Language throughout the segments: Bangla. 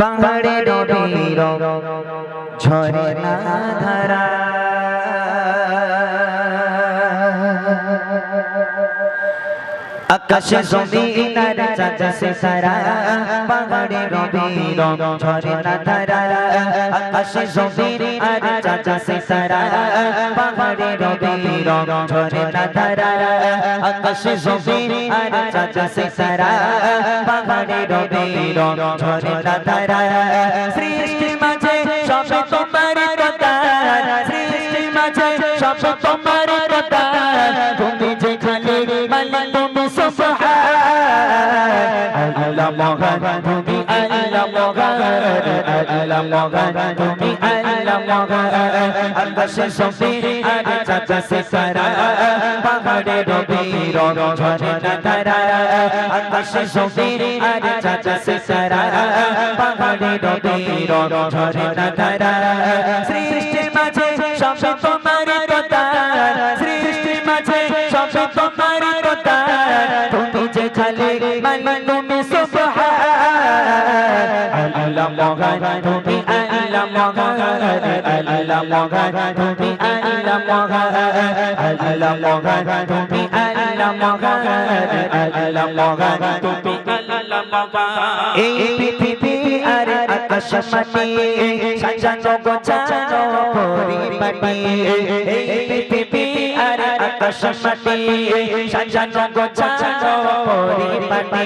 পাহাড়ে নবীর ঝরনা ধারা। আকাশে জমিন আর চাঁদ সে সারা পাহাড়ে নবীর ঝরনা ধারা। আকাশে জমিন আর চাঁদ সে সারা পাহাড়ে নবীর ঝরনা ধারা। আকাশে জমিন আর চাঁদ সে সারা পাহাড়ে নবীর ঝরনা ধারা। সৃষ্টি মহান তুমি আল্লাহ মহান আল্লাহ মহান তুমি আল্লাহ মহান আকাশে সফির আর চাচা সে সারা পাহাড়ে রবির ঝরনা ধারা আকাশে সফির আর চাচা সে সারা পাহাড়ে রবির ঝরনা ধারা সৃষ্টির মাঝে সব তোমার কথা এই পৃথিবী আর আকাশ মাটি সাজানো গোছানো পরিপাটি এই পৃথিবী আর আকাশ মাটি সাজানো গোছানো পরিপাটি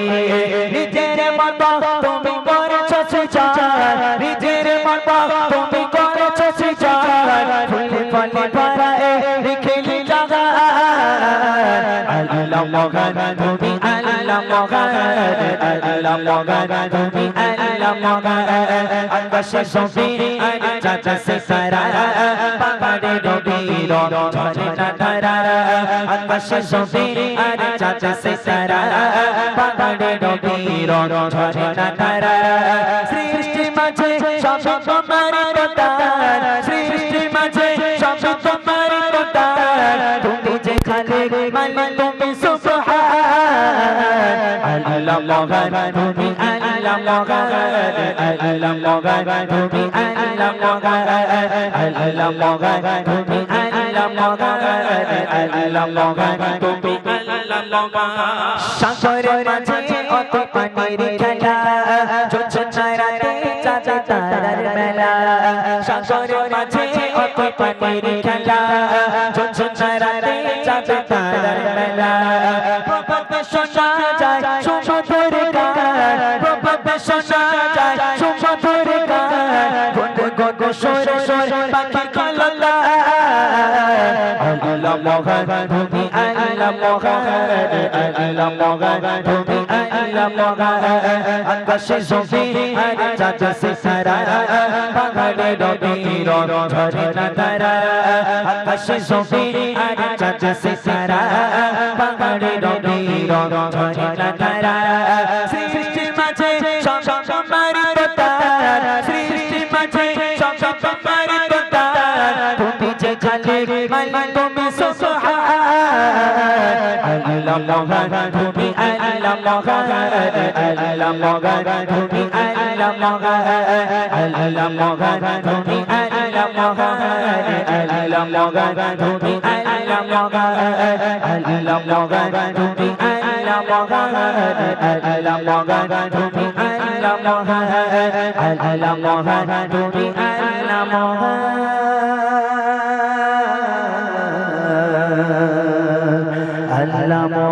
নিজের মতো তুমি সৃজন নিজের মতো তুমি করেছ সৃজন ফুলে ফলে ভরা এ লিখিলি জাগা আল্লাহ মগান তুমি আল্লাহ মগান আল্লাহ মগান সে সারা ধারা। আকাশে সফির চাচা সে সারা তোমার কথা তুমি যেখানে মালিক তুমি সুবহান আল্লাহ মগান তুমি আল্লাহ মগান আল্লাহ মগান তুমি আল্লাহ মগান আল্লাহ মগান তুমি আল্লাহ মগান আল্লাহ মগান তুমি আল্লাহ মগান সাগরের মাঝে অত পানির খেলা যোজনা রাতে চাচা তারার মেলা সাগরের মাঝে অত পানির খেলা। যোজনা রাতে চাচা তারার মেলা। প্রভাতে শোনা যায় সুমধুর গান। প্রভাতে শোনা যায় সুমধুর গান। গুন গুন গুন সরে তুমি আল্লাহ মহান আকাশে জমিন আর চাচা সে সারা পাহাড়ে নদীর ঝরনা ধারা আকাশে জমিন আর চাচা সে সারা পাহাড়ে নদীর ঝরনা ধারা সৃষ্টির মাঝে তুমি যে খালি মালিক তুমি সুবহান আল্লাহ মহান তুমি আল্লাহ মহান আল্লাহ মহান তুমি আল্লাহ মহান আল্লাহ মহান তুমি আল্লাহ মহান আল্লাহ মহান তুমি আল্লাহ মহান আল্লাহ মহান তুমি আল্লাহ মহান আল্লাহ মহান তুমি আল্লাহ মহান আল্লাহ মহান তুমি আল্লাহ মহান সালাম